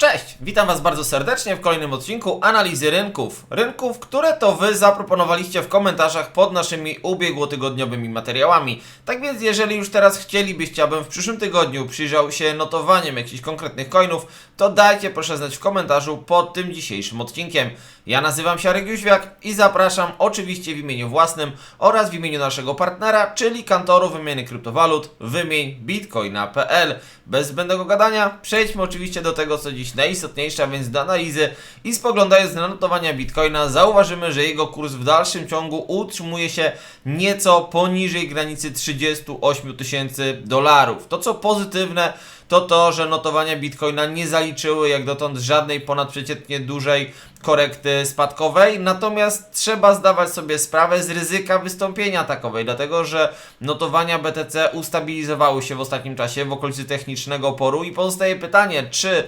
Cześć, witam Was bardzo serdecznie w kolejnym odcinku analizy rynków. Rynków, które to Wy zaproponowaliście w komentarzach pod naszymi ubiegłotygodniowymi materiałami. Tak więc, jeżeli już teraz chcielibyście, abym w przyszłym tygodniu przyjrzał się notowaniom jakichś konkretnych coinów, to dajcie proszę znać w komentarzu pod tym dzisiejszym odcinkiem. Ja nazywam się Arek Jóźwiak i zapraszam oczywiście w imieniu własnym oraz w imieniu naszego partnera, czyli kantoru wymiany kryptowalut wymień bitcoina.pl. Bez zbędnego gadania przejdźmy oczywiście do tego, co dziś najistotniejsze, a więc do analizy i spoglądając na notowania bitcoina zauważymy, że jego kurs w dalszym ciągu utrzymuje się nieco poniżej granicy 38 tysięcy dolarów. To co pozytywne to to, że notowania Bitcoina nie zaliczyły jak dotąd żadnej ponadprzeciętnie dużej korekty spadkowej, natomiast trzeba zdawać sobie sprawę z ryzyka wystąpienia takowej, dlatego że notowania BTC ustabilizowały się w ostatnim czasie w okolicy technicznego oporu. I pozostaje pytanie, czy e,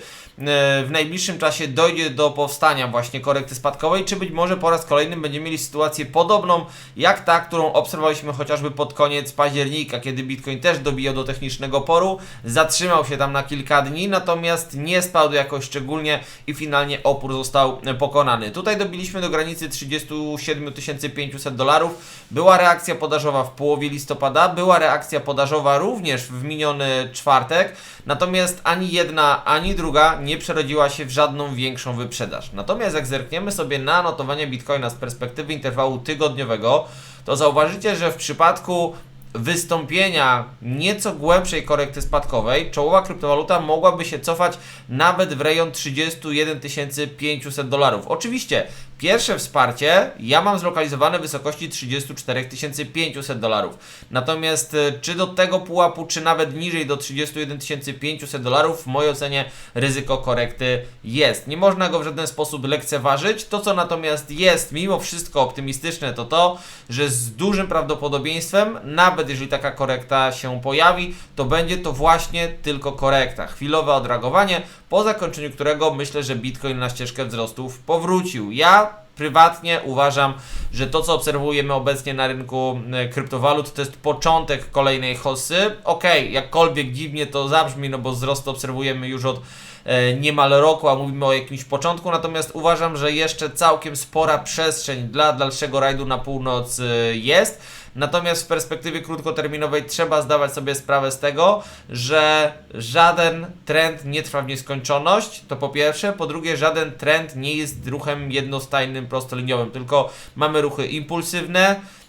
w najbliższym czasie dojdzie do powstania właśnie korekty spadkowej, czy być może po raz kolejny będziemy mieli sytuację podobną jak ta, którą obserwowaliśmy chociażby pod koniec października, kiedy Bitcoin też dobijał do technicznego oporu, zatrzymał się tam na kilka dni, natomiast nie spadł jakoś szczególnie i finalnie opór został e, pokonany. Tutaj dobiliśmy do granicy 37 500 dolarów. Była reakcja podażowa w połowie listopada, była reakcja podażowa również w miniony czwartek, natomiast ani jedna, ani druga nie przerodziła się w żadną większą wyprzedaż. Natomiast jak zerkniemy sobie na notowanie Bitcoina z perspektywy interwału tygodniowego, to zauważycie, że w przypadku wystąpienia nieco głębszej korekty spadkowej, czołowa kryptowaluta mogłaby się cofać nawet w rejon 31 500 dolarów. Oczywiście pierwsze wsparcie ja mam zlokalizowane w wysokości 34 500 dolarów. Natomiast e, czy do tego pułapu, czy nawet niżej do 31 500 dolarów, w mojej ocenie ryzyko korekty jest. Nie można go w żaden sposób lekceważyć. To, co natomiast jest mimo wszystko optymistyczne, to to, że z dużym prawdopodobieństwem, nawet jeżeli taka korekta się pojawi, to będzie to właśnie tylko korekta. Chwilowe odreagowanie, po zakończeniu którego myślę, że Bitcoin na ścieżkę wzrostów powrócił. Ja prywatnie uważam, że to co obserwujemy obecnie na rynku e, kryptowalut to jest początek kolejnej hossy. Okej, okay, jakkolwiek dziwnie to zabrzmi, no bo wzrost obserwujemy już od niemal roku, a mówimy o jakimś początku, natomiast uważam, że jeszcze całkiem spora przestrzeń dla dalszego rajdu na północ e, jest. Natomiast w perspektywie krótkoterminowej trzeba zdawać sobie sprawę z tego, że żaden trend nie trwa w nieskończoność. To po pierwsze. Po drugie, żaden trend nie jest ruchem jednostajnym, prostoliniowym, tylko mamy ruchy impulsywne e,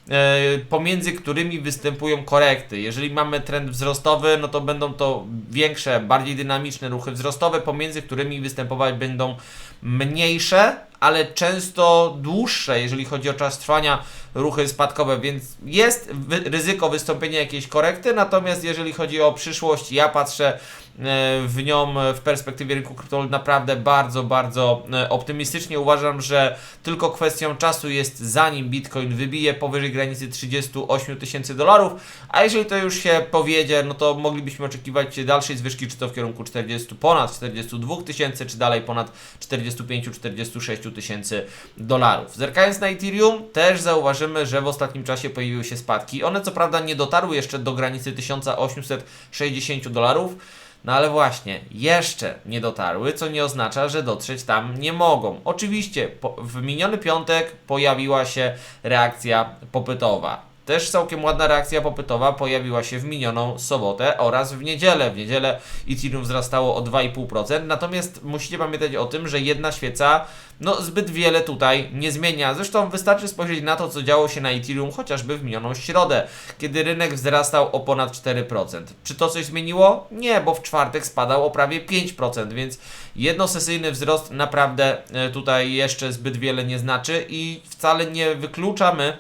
pomiędzy którymi występują korekty. Jeżeli mamy trend wzrostowy, no to będą to większe, bardziej dynamiczne ruchy wzrostowe, pomiędzy którymi występować będą mniejsze, ale często dłuższe, jeżeli chodzi o czas trwania ruchy spadkowe, więc jest ryzyko wystąpienia jakiejś korekty, natomiast jeżeli chodzi o przyszłość, ja patrzę E, w nią w perspektywie rynku kryptowalut naprawdę bardzo, bardzo e, optymistycznie. Uważam, że tylko kwestią czasu jest zanim Bitcoin wybije powyżej granicy 38 tysięcy dolarów, a jeżeli to już się powiedzie, no to moglibyśmy oczekiwać dalszej zwyżki, czy to w kierunku 40, ponad 42 tysięcy, czy dalej ponad 45-46 tysięcy dolarów. Zerkając na Ethereum, też zauważymy, że w ostatnim czasie pojawiły się spadki. One co prawda nie dotarły jeszcze do granicy 1860 dolarów, no ale właśnie, jeszcze nie dotarły, co nie oznacza, że dotrzeć tam nie mogą. Oczywiście, w miniony piątek pojawiła się reakcja popytowa. Też całkiem ładna reakcja popytowa pojawiła się w minioną sobotę oraz w niedzielę. W niedzielę Ethereum wzrastało o 2,5%, natomiast musicie pamiętać o tym, że jedna świeca no zbyt wiele tutaj nie zmienia. Zresztą wystarczy spojrzeć na to, co działo się na Ethereum chociażby w minioną środę, kiedy rynek wzrastał o ponad 4%. Czy to coś zmieniło? Nie, bo w czwartek spadał o prawie 5%, więc jednosesyjny wzrost naprawdę e, tutaj jeszcze zbyt wiele nie znaczy i wcale nie wykluczamy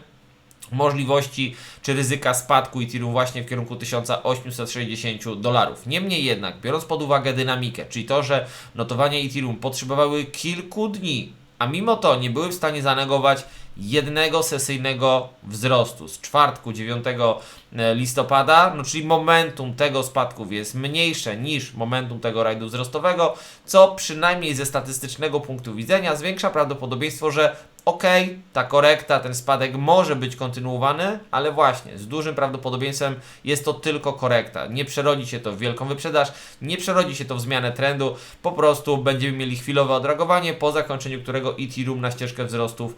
możliwości czy ryzyka spadku Ethereum właśnie w kierunku 1860 dolarów. Niemniej jednak, biorąc pod uwagę dynamikę, czyli to, że notowania Ethereum potrzebowały kilku dni, a mimo to nie były w stanie zanegować jednego sesyjnego wzrostu z czwartku 9 e, listopada, no czyli momentum tego spadków jest mniejsze niż momentum tego rajdu wzrostowego, co przynajmniej ze statystycznego punktu widzenia zwiększa prawdopodobieństwo, że okej, ta korekta, ten spadek może być kontynuowany, ale właśnie z dużym prawdopodobieństwem jest to tylko korekta. Nie przerodzi się to w wielką wyprzedaż, nie przerodzi się to w zmianę trendu, po prostu będziemy mieli chwilowe odreagowanie, po zakończeniu którego Ethereum na ścieżkę wzrostów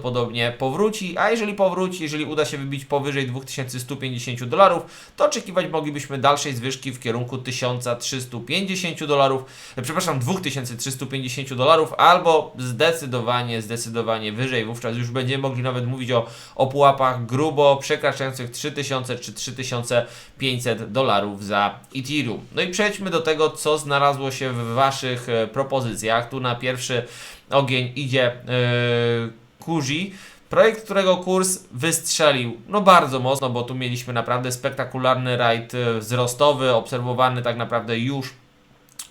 prawdopodobnie powróci, a jeżeli powróci, jeżeli uda się wybić powyżej 2150 dolarów, to oczekiwać moglibyśmy dalszej zwyżki w kierunku 1350 dolarów, e, przepraszam, 2350 dolarów, albo zdecydowanie, zdecydowanie wyżej. Wówczas już będziemy mogli nawet mówić o, o pułapach grubo przekraczających 3000 czy 3500 dolarów za Ethereum. No i przejdźmy do tego, co znalazło się w Waszych e, propozycjach. Tu na pierwszy ogień idzie yy, Kuzi. Projekt, którego kurs wystrzelił no bardzo mocno, bo tu mieliśmy naprawdę spektakularny rajd e, wzrostowy, obserwowany tak naprawdę już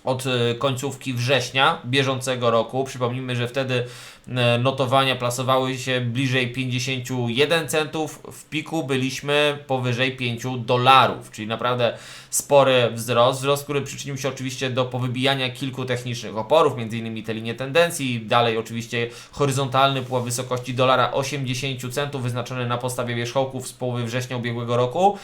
od e, końcówki września bieżącego roku. Przypomnijmy, że wtedy e, notowania plasowały się bliżej 51 centów, w piku byliśmy powyżej 5 dolarów, czyli naprawdę spory wzrost. Wzrost, który przyczynił się oczywiście do powybijania kilku technicznych oporów, m.in. te linie tendencji, dalej oczywiście horyzontalny pułap wysokości dolara 80 centów wyznaczony na podstawie wierzchołków z połowy września ubiegłego roku.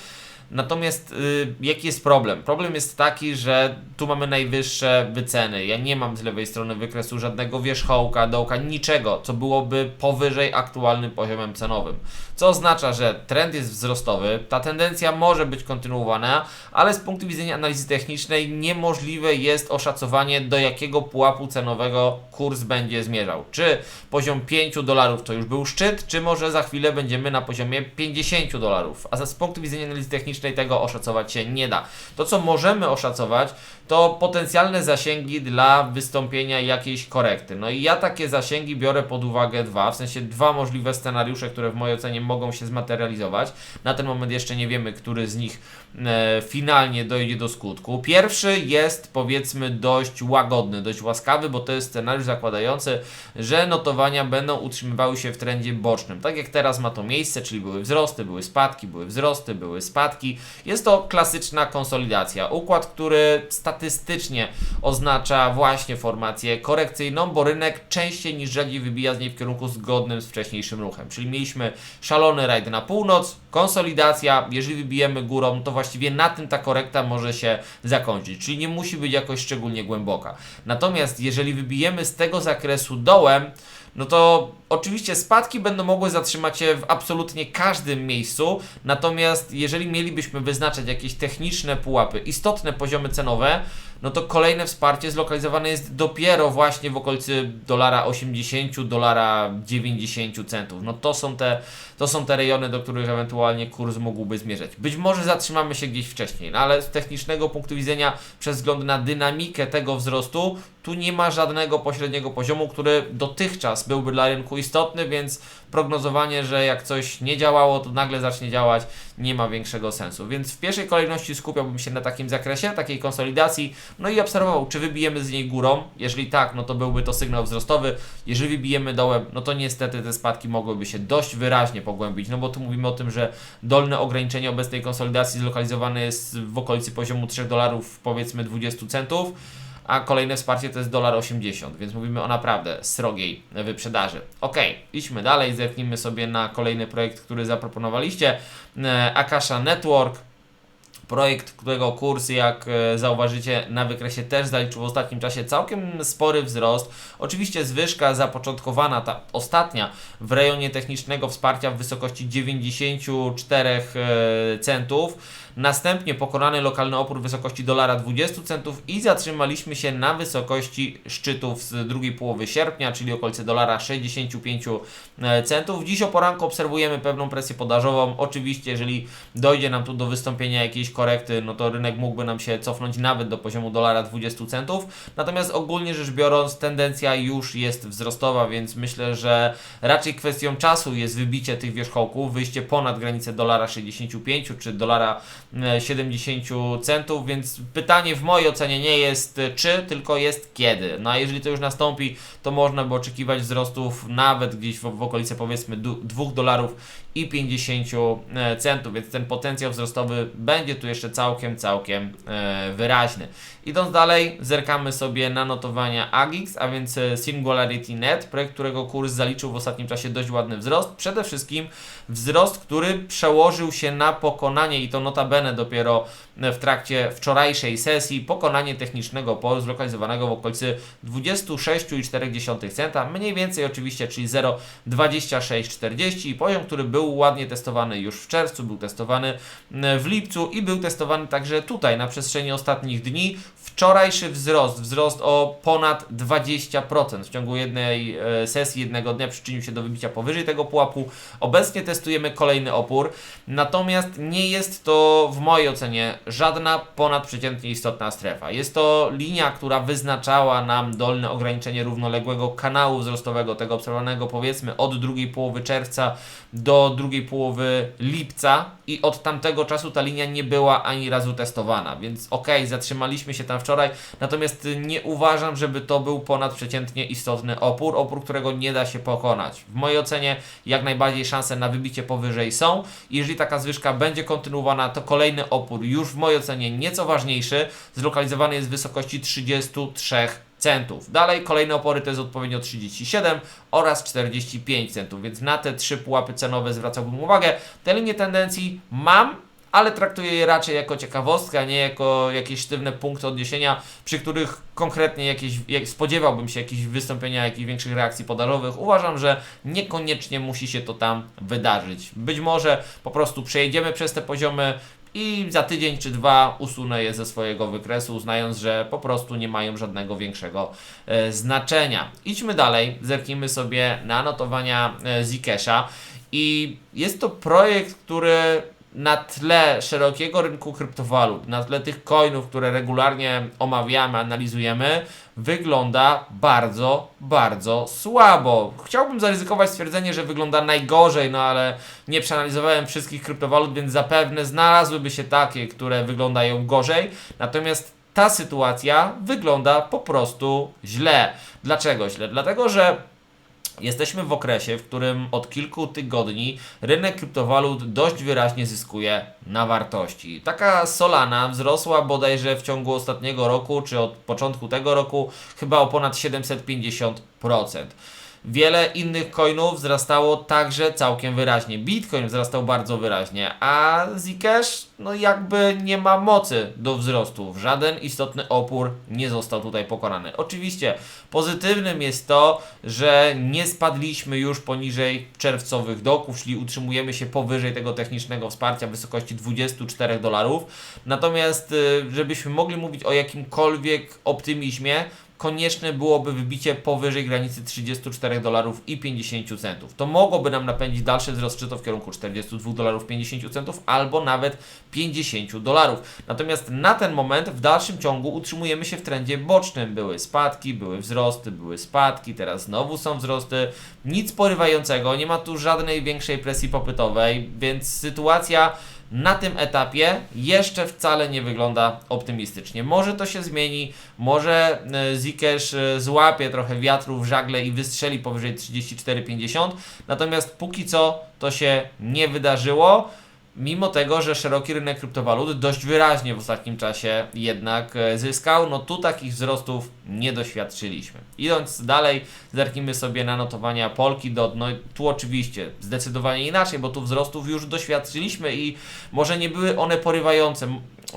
Natomiast y, jaki jest problem? Problem jest taki, że tu mamy najwyższe wyceny. Ja nie mam z lewej strony wykresu żadnego wierzchołka, dołka, niczego, co byłoby powyżej aktualnym poziomem cenowym. Co oznacza, że trend jest wzrostowy, ta tendencja może być kontynuowana, ale z punktu widzenia analizy technicznej niemożliwe jest oszacowanie, do jakiego pułapu cenowego kurs będzie zmierzał. Czy poziom 5 dolarów to już był szczyt, czy może za chwilę będziemy na poziomie 50 dolarów. A z punktu widzenia analizy technicznej tego oszacować się nie da. To, co możemy oszacować, to potencjalne zasięgi dla wystąpienia jakiejś korekty. No i ja takie zasięgi biorę pod uwagę dwa, w sensie dwa możliwe scenariusze, które w mojej ocenie mogą się zmaterializować. Na ten moment jeszcze nie wiemy, który z nich e, finalnie dojdzie do skutku. Pierwszy jest powiedzmy dość łagodny, dość łaskawy, bo to jest scenariusz zakładający, że notowania będą utrzymywały się w trendzie bocznym. Tak jak teraz ma to miejsce, czyli były wzrosty, były spadki, były wzrosty, były spadki. Jest to klasyczna konsolidacja. Układ, który statystycznie oznacza właśnie formację korekcyjną, bo rynek częściej niż rzadziej wybija z niej w kierunku zgodnym z wcześniejszym ruchem. Czyli mieliśmy szalony rajd na północ, konsolidacja, jeżeli wybijemy górą, to właściwie na tym ta korekta może się zakończyć, czyli nie musi być jakoś szczególnie głęboka. Natomiast jeżeli wybijemy z tego zakresu dołem, no to oczywiście spadki będą mogły zatrzymać się w absolutnie każdym miejscu, natomiast jeżeli mielibyśmy wyznaczać jakieś techniczne pułapy, istotne poziomy cenowe, no to kolejne wsparcie zlokalizowane jest dopiero właśnie w okolicy dolara 80, dolara 90 centów. No to są te, to są te rejony, do których ewentualnie kurs mógłby zmierzać. Być może zatrzymamy się gdzieś wcześniej, no ale z technicznego punktu widzenia, przez wzgląd na dynamikę tego wzrostu, tu nie ma żadnego pośredniego poziomu, który dotychczas byłby dla rynku istotny, więc prognozowanie, że jak coś nie działało, to nagle zacznie działać, nie ma większego sensu. Więc w pierwszej kolejności skupiałbym się na takim zakresie, takiej konsolidacji, no i obserwował, czy wybijemy z niej górą. Jeżeli tak, no to byłby to sygnał wzrostowy. Jeżeli wybijemy dołem, no to niestety te spadki mogłyby się dość wyraźnie pogłębić, no bo tu mówimy o tym, że dolne ograniczenie obecnej konsolidacji zlokalizowane jest w okolicy poziomu 3 dolarów, powiedzmy 20 centów a kolejne wsparcie to jest dolar 80, więc mówimy o naprawdę srogiej wyprzedaży. Ok, idźmy dalej, zerknijmy sobie na kolejny projekt, który zaproponowaliście. E, Akasha Network. Projekt, którego kurs, jak e, zauważycie, na wykresie też zaliczył w ostatnim czasie całkiem spory wzrost. Oczywiście zwyżka zapoczątkowana, ta ostatnia, w rejonie technicznego wsparcia w wysokości 94 e, centów. Następnie pokonany lokalny opór w wysokości dolara 20 centów i zatrzymaliśmy się na wysokości szczytów z drugiej połowy sierpnia, czyli okolice dolara 65 centów. Dziś o poranku obserwujemy pewną presję podażową. Oczywiście, jeżeli dojdzie nam tu do wystąpienia jakiejś korekty, no to rynek mógłby nam się cofnąć nawet do poziomu dolara 20 centów. Natomiast ogólnie rzecz biorąc, tendencja już jest wzrostowa, więc myślę, że raczej kwestią czasu jest wybicie tych wierzchołków, wyjście ponad granicę dolara 65 czy dolara e, 70 centów, więc pytanie w mojej ocenie nie jest e, czy, tylko jest kiedy. No a jeżeli to już nastąpi, to można by oczekiwać wzrostów nawet gdzieś w, w okolicy powiedzmy du- 2 dolarów i 50 e, centów, więc ten potencjał wzrostowy będzie tu jeszcze całkiem, całkiem e, wyraźny. Idąc dalej, zerkamy sobie na notowania AGIX, a więc e, Singularity Net, projekt, którego kurs zaliczył w ostatnim czasie dość ładny wzrost. Przede wszystkim wzrost, który przełożył się na pokonanie i to notabene dopiero w trakcie wczorajszej sesji, pokonanie technicznego polu zlokalizowanego w okolicy 26,4 centa, mniej więcej oczywiście, czyli 0,2640 i poziom, który był ładnie testowany już w czerwcu, był testowany e, w lipcu i był testowany także tutaj na przestrzeni ostatnich dni. Wczorajszy wzrost, wzrost o ponad 20% w ciągu jednej e, sesji, jednego dnia przyczynił się do wybicia powyżej tego pułapu. Obecnie testujemy kolejny opór, natomiast nie jest to w mojej ocenie żadna ponadprzeciętnie istotna strefa. Jest to linia, która wyznaczała nam dolne ograniczenie równoległego kanału wzrostowego, tego obserwowanego powiedzmy od drugiej połowy czerwca do drugiej połowy lipca i od tamtego czasu ta linia nie była ani razu testowana, więc okej, zatrzymaliśmy się tam wczoraj, natomiast nie uważam, żeby to był ponadprzeciętnie istotny opór, opór, którego nie da się pokonać. W mojej ocenie jak najbardziej szanse na wybicie powyżej są jeżeli taka zwyżka będzie kontynuowana, to kolejny opór już w mojej ocenie nieco ważniejszy, zlokalizowany jest w wysokości 33 centów. Dalej kolejne opory to jest odpowiednio 37 oraz 45 centów, więc na te trzy pułapy cenowe zwracałbym uwagę. Te linie tendencji mam, ale traktuję je raczej jako ciekawostkę, a nie jako jakieś sztywne punkty odniesienia, przy których konkretnie jakieś, jak spodziewałbym się jakichś wystąpienia, jakichś większych reakcji podażowych. Uważam, że niekoniecznie musi się to tam wydarzyć. Być może po prostu przejedziemy przez te poziomy, i za tydzień czy dwa usunę je ze swojego wykresu, uznając, że po prostu nie mają żadnego większego e, znaczenia. Idźmy dalej, zerknijmy sobie na notowania e, Zkesha i jest to projekt, który na tle szerokiego rynku kryptowalut, na tle tych coinów, które regularnie omawiamy, analizujemy, wygląda bardzo, bardzo słabo. Chciałbym zaryzykować stwierdzenie, że wygląda najgorzej, no ale nie przeanalizowałem wszystkich kryptowalut, więc zapewne znalazłyby się takie, które wyglądają gorzej. Natomiast ta sytuacja wygląda po prostu źle. Dlaczego źle? Dlatego, że Jesteśmy w okresie, w którym od kilku tygodni rynek kryptowalut dość wyraźnie zyskuje na wartości. Taka Solana wzrosła bodajże w ciągu ostatniego roku, czy od początku tego roku, chyba o ponad 750%. Wiele innych coinów wzrastało także całkiem wyraźnie. Bitcoin wzrastał bardzo wyraźnie, a Zcash no jakby nie ma mocy do wzrostu. Żaden istotny opór nie został tutaj pokonany. Oczywiście pozytywnym jest to, że nie spadliśmy już poniżej czerwcowych doków, czyli utrzymujemy się powyżej tego technicznego wsparcia w wysokości 24 dolarów. Natomiast y, żebyśmy mogli mówić o jakimkolwiek optymizmie, konieczne byłoby wybicie powyżej granicy 34 dolarów i 50 centów. To mogłoby nam napędzić dalszy wzrost, czy to w kierunku 42 dolarów 50 centów, albo nawet 50 dolarów. Natomiast na ten moment w dalszym ciągu utrzymujemy się w trendzie bocznym. Były spadki, były wzrosty, były spadki, teraz znowu są wzrosty. Nic porywającego, nie ma tu żadnej większej presji popytowej, więc sytuacja na tym etapie jeszcze wcale nie wygląda optymistycznie. Może to się zmieni, może e, Zcash e, złapie trochę wiatru w żagle i wystrzeli powyżej 34,50, natomiast póki co to się nie wydarzyło. Mimo tego, że szeroki rynek kryptowalut dość wyraźnie w ostatnim czasie jednak e, zyskał, no tu takich wzrostów nie doświadczyliśmy. Idąc dalej, zerknijmy sobie na notowania Polki DOT. No tu oczywiście zdecydowanie inaczej, bo tu wzrostów już doświadczyliśmy i może nie były one porywające.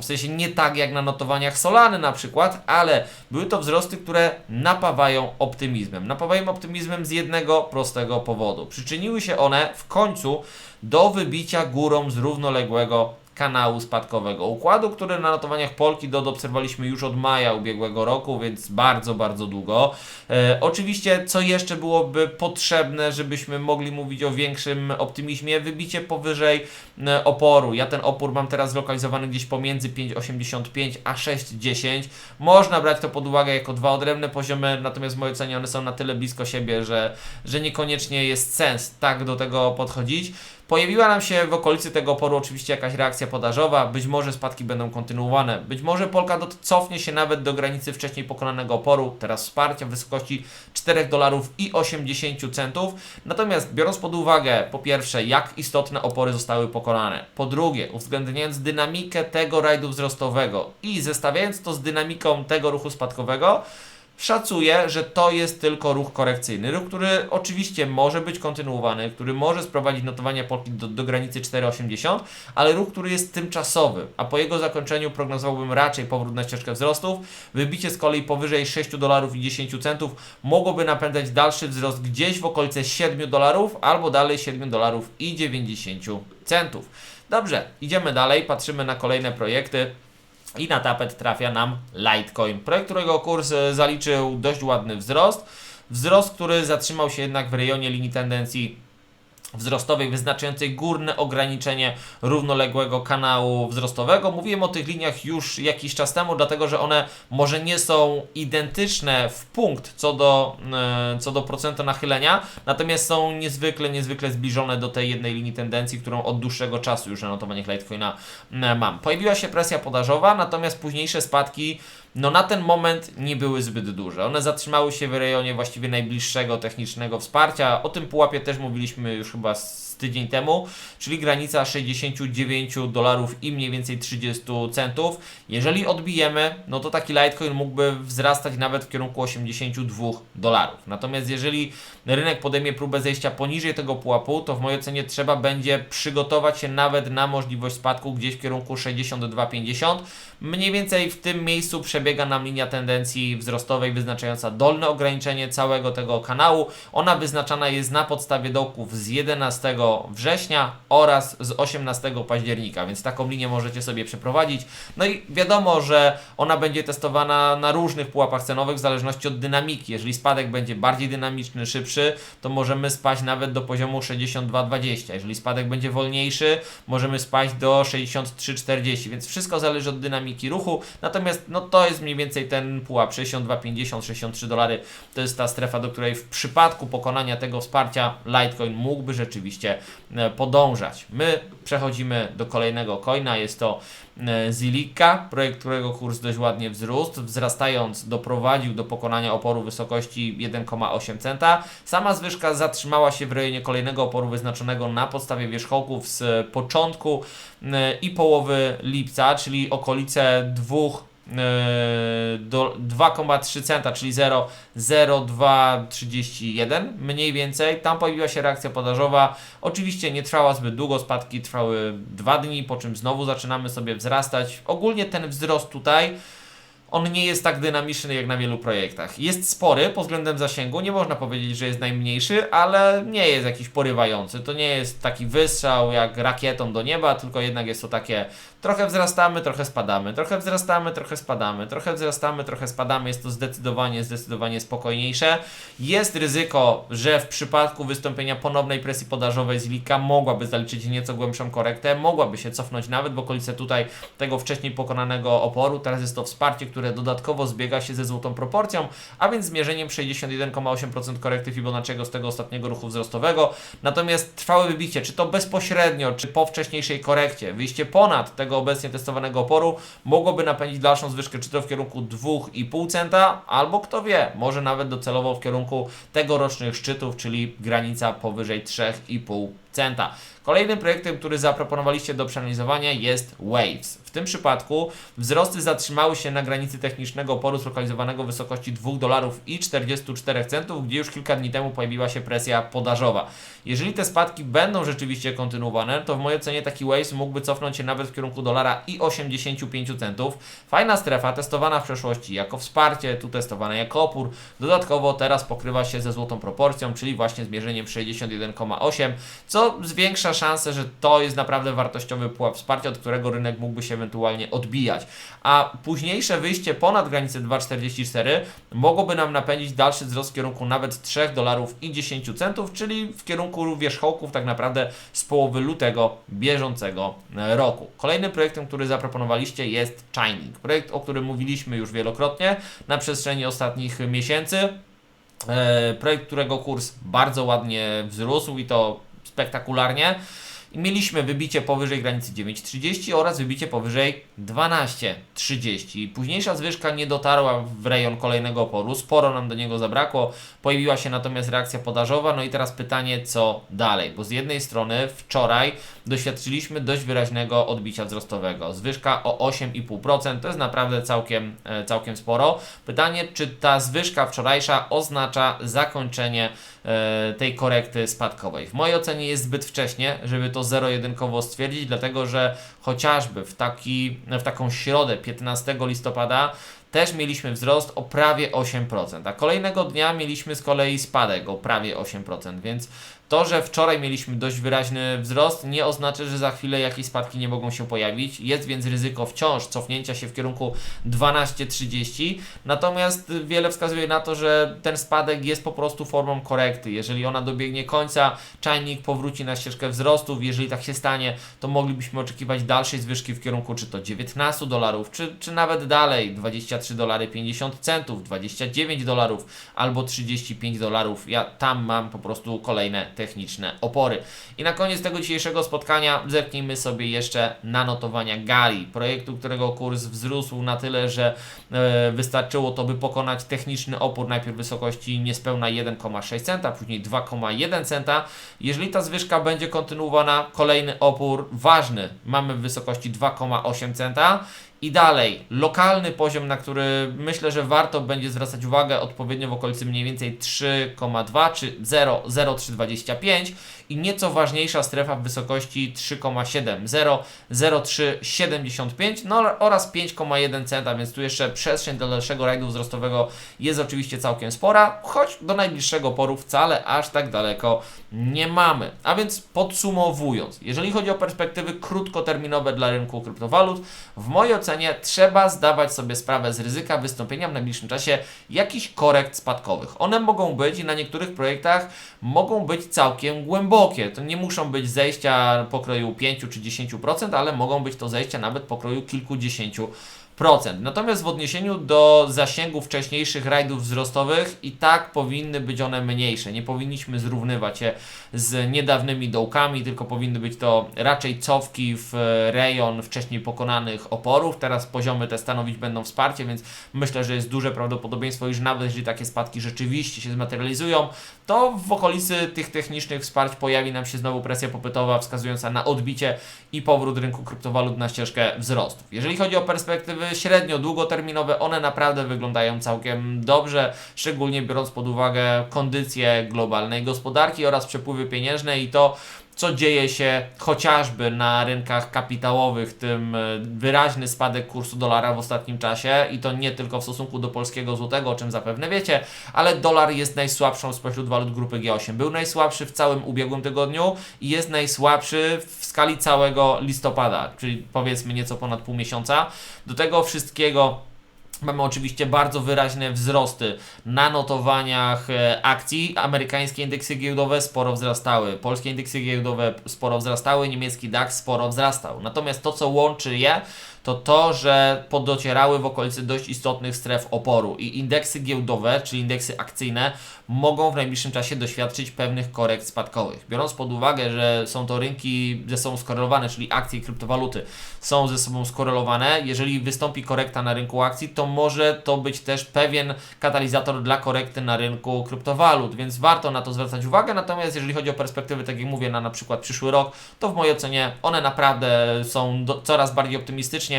W sensie nie tak jak na notowaniach Solany na przykład, ale były to wzrosty, które napawają optymizmem. Napawają optymizmem z jednego prostego powodu. Przyczyniły się one w końcu do wybicia górą z równoległego kanału spadkowego układu, który na notowaniach Polki DOT obserwowaliśmy już od maja ubiegłego roku, więc bardzo, bardzo długo. E, oczywiście, co jeszcze byłoby potrzebne, żebyśmy mogli mówić o większym optymizmie, wybicie powyżej e, oporu. Ja ten opór mam teraz zlokalizowany gdzieś pomiędzy 5,85 a 6,10. Można brać to pod uwagę jako dwa odrębne poziomy, natomiast w mojej ocenie one są na tyle blisko siebie, że, że niekoniecznie jest sens tak do tego podchodzić. Pojawiła nam się w okolicy tego oporu oczywiście jakaś reakcja podażowa, być może spadki będą kontynuowane, być może Polkadot cofnie się nawet do granicy wcześniej pokonanego oporu, teraz wsparcia w wysokości 4 dolarów i 80 centów. Natomiast biorąc pod uwagę po pierwsze jak istotne opory zostały pokonane, po drugie uwzględniając dynamikę tego rajdu wzrostowego i zestawiając to z dynamiką tego ruchu spadkowego, Szacuję, że to jest tylko ruch korekcyjny. Ruch, który oczywiście może być kontynuowany, który może sprowadzić notowania Polki do, do granicy 4,80, ale ruch, który jest tymczasowy, a po jego zakończeniu prognozowałbym raczej powrót na ścieżkę wzrostów. Wybicie z kolei powyżej 6 dolarów i 10 centów mogłoby napędzać dalszy wzrost gdzieś w okolice 7 dolarów albo dalej 7 dolarów i 90 centów. Dobrze, idziemy dalej, patrzymy na kolejne projekty. I na tapet trafia nam Litecoin, projekt, którego kurs e, zaliczył dość ładny wzrost. Wzrost, który zatrzymał się jednak w rejonie linii tendencji wzrostowej wyznaczającej górne ograniczenie równoległego kanału wzrostowego. Mówiłem o tych liniach już jakiś czas temu, dlatego że one może nie są identyczne w punkt co do, e, co do procentu nachylenia, natomiast są niezwykle, niezwykle zbliżone do tej jednej linii tendencji, którą od dłuższego czasu już na notowaniach Litecoina e, mam. Pojawiła się presja podażowa, natomiast późniejsze spadki no na ten moment nie były zbyt duże. One zatrzymały się w rejonie właściwie najbliższego technicznego wsparcia. O tym pułapie też mówiliśmy już chyba z tydzień temu, czyli granica 69 dolarów i mniej więcej 30 centów. Jeżeli odbijemy, no to taki Litecoin mógłby wzrastać nawet w kierunku 82 dolarów. Natomiast jeżeli rynek podejmie próbę zejścia poniżej tego pułapu, to w mojej ocenie trzeba będzie przygotować się nawet na możliwość spadku gdzieś w kierunku 62,50. Mniej więcej w tym miejscu przebiega nam linia tendencji wzrostowej wyznaczająca dolne ograniczenie całego tego kanału. Ona wyznaczana jest na podstawie dołków z 11 września oraz z 18 października, więc taką linię możecie sobie przeprowadzić. No i wiadomo, że ona będzie testowana na różnych pułapach cenowych w zależności od dynamiki. Jeżeli spadek będzie bardziej dynamiczny, szybszy, to możemy spaść nawet do poziomu 62,20. Jeżeli spadek będzie wolniejszy, możemy spaść do 63,40, więc wszystko zależy od dynamiki ruchu. Natomiast no to jest mniej więcej ten pułap 62,50, 63 dolary. To jest ta strefa, do której w przypadku pokonania tego wsparcia Litecoin mógłby rzeczywiście e, podążać. My przechodzimy do kolejnego coina, jest to Zilika, projekt, którego kurs dość ładnie wzrósł, wzrastając doprowadził do pokonania oporu wysokości 1,8 centa. Sama zwyżka zatrzymała się w rejonie kolejnego oporu wyznaczonego na podstawie wierzchołków z początku e, i połowy lipca, czyli okolice dwóch e, do 2,3 centa, czyli 0, 0,231 mniej więcej. Tam pojawiła się reakcja podażowa. Oczywiście nie trwała zbyt długo, spadki trwały 2 dni, po czym znowu zaczynamy sobie wzrastać. Ogólnie ten wzrost tutaj on nie jest tak dynamiczny jak na wielu projektach. Jest spory pod względem zasięgu, nie można powiedzieć, że jest najmniejszy, ale nie jest jakiś porywający. To nie jest taki wystrzał jak rakietą do nieba, tylko jednak jest to takie trochę wzrastamy, trochę spadamy, trochę wzrastamy, trochę spadamy, trochę wzrastamy, trochę spadamy. Jest to zdecydowanie, zdecydowanie spokojniejsze. Jest ryzyko, że w przypadku wystąpienia ponownej presji podażowej z Lika mogłaby zaliczyć nieco głębszą korektę, mogłaby się cofnąć nawet w okolice tutaj tego wcześniej pokonanego oporu. Teraz jest to wsparcie, które dodatkowo zbiega się ze złotą proporcją, a więc zmierzeniem 61,8% korekty Fibonacciego z tego ostatniego ruchu wzrostowego. Natomiast trwałe wybicie, czy to bezpośrednio, czy po wcześniejszej korekcie, wyjście ponad tego obecnie testowanego oporu mogłoby napędzić dalszą zwyżkę, czy to w kierunku 2,5 centa, albo kto wie, może nawet docelowo w kierunku tegorocznych szczytów, czyli granica powyżej 3,5 centa. Kolejnym projektem, który zaproponowaliście do przeanalizowania jest Waves. W tym przypadku wzrosty zatrzymały się na granicy technicznego oporu zlokalizowanego w wysokości 2 dolarów i 44 centów, gdzie już kilka dni temu pojawiła się presja podażowa. Jeżeli te spadki będą rzeczywiście kontynuowane, to w mojej ocenie taki Waves mógłby cofnąć się nawet w kierunku dolara i 85 centów. Fajna strefa, testowana w przeszłości jako wsparcie, tu testowana jako opór. Dodatkowo teraz pokrywa się ze złotą proporcją, czyli właśnie zmierzeniem 61,8, co co zwiększa szansę, że to jest naprawdę wartościowy pułap wsparcia, od którego rynek mógłby się ewentualnie odbijać. A późniejsze wyjście ponad granicę 2,44 mogłoby nam napędzić dalszy wzrost w kierunku nawet 3 dolarów i 10 centów, czyli w kierunku wierzchołków tak naprawdę z połowy lutego bieżącego e, roku. Kolejnym projektem, który zaproponowaliście jest Chining. Projekt, o którym mówiliśmy już wielokrotnie na przestrzeni ostatnich miesięcy. E, projekt, którego kurs bardzo ładnie wzrósł i to spektakularnie. I mieliśmy wybicie powyżej granicy 9,30 oraz wybicie powyżej 12,30. Późniejsza zwyżka nie dotarła w rejon kolejnego oporu, sporo nam do niego zabrakło. Pojawiła się natomiast reakcja podażowa. No i teraz pytanie, co dalej? Bo z jednej strony wczoraj doświadczyliśmy dość wyraźnego odbicia wzrostowego. Zwyżka o 8,5% to jest naprawdę całkiem, e, całkiem sporo. Pytanie, czy ta zwyżka wczorajsza oznacza zakończenie e, tej korekty spadkowej. W mojej ocenie jest zbyt wcześnie, żeby to zero-jedynkowo stwierdzić, dlatego że chociażby w, taki, w taką środę 15 listopada też mieliśmy wzrost o prawie 8%, a kolejnego dnia mieliśmy z kolei spadek o prawie 8%, więc to, że wczoraj mieliśmy dość wyraźny wzrost, nie oznacza, że za chwilę jakieś spadki nie mogą się pojawić. Jest więc ryzyko wciąż cofnięcia się w kierunku 12,30. Natomiast wiele wskazuje na to, że ten spadek jest po prostu formą korekty. Jeżeli ona dobiegnie końca, czajnik powróci na ścieżkę wzrostów. Jeżeli tak się stanie, to moglibyśmy oczekiwać dalszej zwyżki w kierunku czy to 19 dolarów, czy, czy nawet dalej 23 dolary 50 centów, 29 dolarów albo 35 dolarów. Ja tam mam po prostu kolejne techniczne opory. I na koniec tego dzisiejszego spotkania zerknijmy sobie jeszcze na notowania Gali, projektu, którego kurs wzrósł na tyle, że e, wystarczyło to, by pokonać techniczny opór najpierw wysokości niespełna 1,6 centa, później 2,1 centa. Jeżeli ta zwyżka będzie kontynuowana, kolejny opór ważny mamy w wysokości 2,8 centa. I dalej, lokalny poziom, na który myślę, że warto będzie zwracać uwagę odpowiednio w okolicy mniej więcej 3,2 czy 0, 0,325 i nieco ważniejsza strefa w wysokości 3,7, 0, 0,375 no oraz 5,1 centa, więc tu jeszcze przestrzeń do dalszego rajdu wzrostowego jest oczywiście całkiem spora, choć do najbliższego poru wcale aż tak daleko nie mamy. A więc podsumowując, jeżeli chodzi o perspektywy krótkoterminowe dla rynku kryptowalut, w mojej ocenie trzeba zdawać sobie sprawę z ryzyka wystąpienia w najbliższym czasie jakichś korekt spadkowych. One mogą być i na niektórych projektach mogą być całkiem głębokie. To nie muszą być zejścia pokroju 5 czy 10%, ale mogą być to zejścia nawet pokroju kilkudziesięciu. Natomiast w odniesieniu do zasięgu wcześniejszych rajdów wzrostowych i tak powinny być one mniejsze. Nie powinniśmy zrównywać je z niedawnymi dołkami, tylko powinny być to raczej cofki w rejon wcześniej pokonanych oporów. Teraz poziomy te stanowić będą wsparcie, więc myślę, że jest duże prawdopodobieństwo, iż nawet jeżeli takie spadki rzeczywiście się zmaterializują, to w okolicy tych technicznych wsparć pojawi nam się znowu presja popytowa wskazująca na odbicie i powrót rynku kryptowalut na ścieżkę wzrostów. Jeżeli chodzi o perspektywy średnio długoterminowe, one naprawdę wyglądają całkiem dobrze, szczególnie biorąc pod uwagę kondycję globalnej gospodarki oraz przepływy pieniężne i to, co dzieje się chociażby na rynkach kapitałowych, tym e, wyraźny spadek kursu dolara w ostatnim czasie i to nie tylko w stosunku do polskiego złotego, o czym zapewne wiecie, ale dolar jest najsłabszą spośród walut grupy G8. Był najsłabszy w całym ubiegłym tygodniu i jest najsłabszy w skali całego listopada, czyli powiedzmy nieco ponad pół miesiąca. Do tego wszystkiego Mamy oczywiście bardzo wyraźne wzrosty na notowaniach e, akcji. Amerykańskie indeksy giełdowe sporo wzrastały, polskie indeksy giełdowe sporo wzrastały, niemiecki DAX sporo wzrastał. Natomiast to, co łączy je, to to, że podocierały w okolicy dość istotnych stref oporu i indeksy giełdowe, czyli indeksy akcyjne, mogą w najbliższym czasie doświadczyć pewnych korekt spadkowych. Biorąc pod uwagę, że są to rynki ze sobą skorelowane, czyli akcje i kryptowaluty są ze sobą skorelowane, jeżeli wystąpi korekta na rynku akcji, to może to być też pewien katalizator dla korekty na rynku kryptowalut, więc warto na to zwracać uwagę. Natomiast jeżeli chodzi o perspektywy, tak jak mówię, na na przykład przyszły rok, to w mojej ocenie one naprawdę są do, coraz bardziej optymistycznie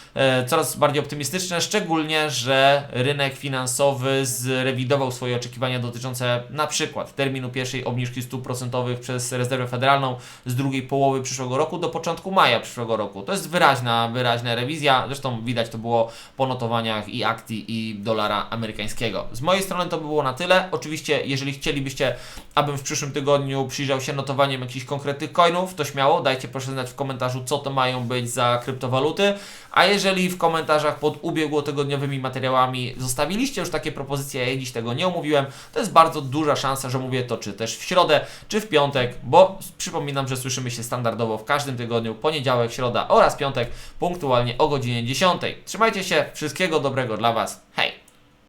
coraz bardziej optymistyczne, szczególnie, że rynek finansowy zrewidował swoje oczekiwania dotyczące na przykład terminu pierwszej obniżki stóp procentowych przez rezerwę federalną z drugiej połowy przyszłego roku do początku maja przyszłego roku. To jest wyraźna, wyraźna rewizja, zresztą widać to było po notowaniach i akcji i dolara amerykańskiego. Z mojej strony to by było na tyle. Oczywiście, jeżeli chcielibyście, abym w przyszłym tygodniu przyjrzał się notowaniem jakichś konkretnych coinów, to śmiało, dajcie proszę znać w komentarzu, co to mają być za kryptowaluty. A jeżeli w komentarzach pod ubiegłotygodniowymi materiałami zostawiliście już takie propozycje, a ja dziś tego nie omówiłem, to jest bardzo duża szansa, że mówię to czy też w środę, czy w piątek, bo przypominam, że słyszymy się standardowo w każdym tygodniu, poniedziałek, środa oraz piątek, punktualnie o godzinie 10. Trzymajcie się, wszystkiego dobrego dla Was. Hej!